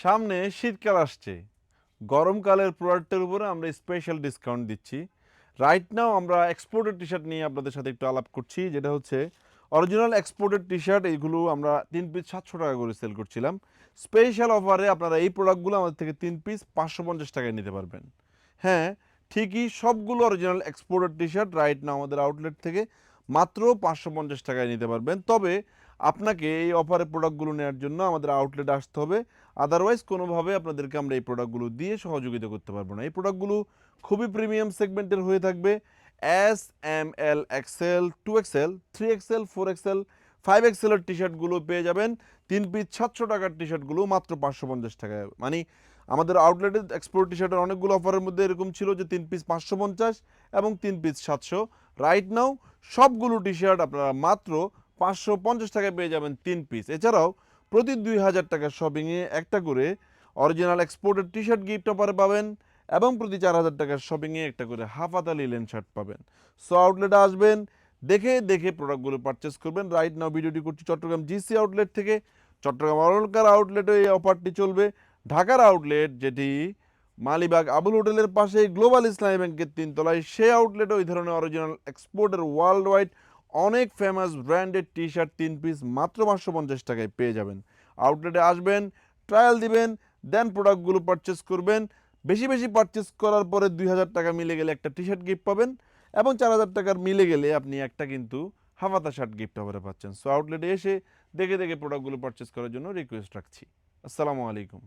সামনে শীতকাল আসছে। গরমকালের প্রোডাক্টের উপরে আমরা স্পেশাল ডিসকাউন্ট দিচ্ছি। রাইট নাও আমরা এক্সপোর্টেড টি শার্ট নিয়ে আপনাদের সাথে একটু আলাপ করছি, যেটা হচ্ছে অরিজিনাল এক্সপোর্টেড টি শার্ট এইগুলো আমরা তিন পিস সাতশো টাকা করে সেল করছিলাম। স্পেশাল অফারে আপনারা এই প্রোডাক্টগুলো আমাদের থেকে তিন পিস পাঁচশো পঞ্চাশ টাকায় নিতে পারবেন। হ্যাঁ ঠিকই সবগুলো original exported T shirt right now আমাদের আউটলেট থেকে মাত্র পাঁচশো পঞ্চাশ টাকায় নিতে পারবেন। তবে আপনাকে এই অফারের প্রোডাক্টগুলো নেওয়ার জন্য আমাদের আউটলেট আসতে হবে। আদারওয়াইজ কোনোভাবে আপনাদেরকে আমরা এই প্রোডাক্টগুলো দিয়ে সহযোগিতা করতে পারব না। এই প্রোডাক্টগুলো খুবই প্রিমিয়াম সেগমেন্টের হয়ে থাকবে। S M L XL two XL three XL four XL five এক্সেলের T শার্টগুলো পেয়ে যাবেন। তিন পিস সাতশো টাকার টি শার্টগুলো মাত্র পাঁচশো পঞ্চাশ টাকায়। মানে আমাদের আউটলেটের এক্সপোর্ট টি শার্টের অনেকগুলো অফারের মধ্যে এরকম ছিল যে তিন পিস পাঁচশো পঞ্চাশ এবং তিন পিস সাতশো। রাইট নাও সবগুলো টি শার্ট আপনারা মাত্র পাঁচশো পঞ্চাশ টাকায় পেয়ে যাবেন তিন পিস এছাড়াও প্রতি দুই হাজার টাকার শপিংয়ে একটা করে অরিজিনাল এক্সপোর্টের টি শার্ট গিফট অফারে পাবেন এবং প্রতি চার হাজার টাকার শপিংয়ে একটা করে হাফ হাতা লিলেন শার্ট পাবেন। সো আউটলেটে আসবেন, দেখে দেখে প্রোডাক্টগুলো পারচেস করবেন। রাইট নাও ভিডিওটি করছি চট্টগ্রাম জিসি আউটলেট থেকে। চট্টগ্রাম অলঙ্কার আউটলেটে এই অফারটি চলবে। ঢাকার আউটলেট যেটি মালিবাগ আবুল হোটেলের পাশে গ্লোবাল ইসলামী ব্যাংকের তিনতলায় সে আউটলেটে ওই ধরনের অরিজিনাল এক্সপোর্টের ওয়ার্ল্ড ওয়াইড অনেক ফেমাস ব্র্যান্ডেড টি শার্ট তিন পিস মাত্র পাঁচশো পঞ্চাশ টাকায় পেয়ে যাবেন। আউটলেটে আসবেন ট্রায়াল দিবেন দেন প্রোডাক্টগুলো পারচেস করবেন। বেশি বেশি পারচেস করার পরে দুই হাজার টাকা মিলে গেলে একটা টি শার্ট গিফট পাবেন এবং চার হাজার টাকার মিলে গেলে আপনি একটা কিন্তু হাফাতা শার্ট গিফট অফারে পাচ্ছেন। সো আউটলেটে এসে দেখে দেখে প্রোডাক্টগুলো পারচেস করার জন্য রিকোয়েস্ট রাখছি। আসসালামু আলাইকুম।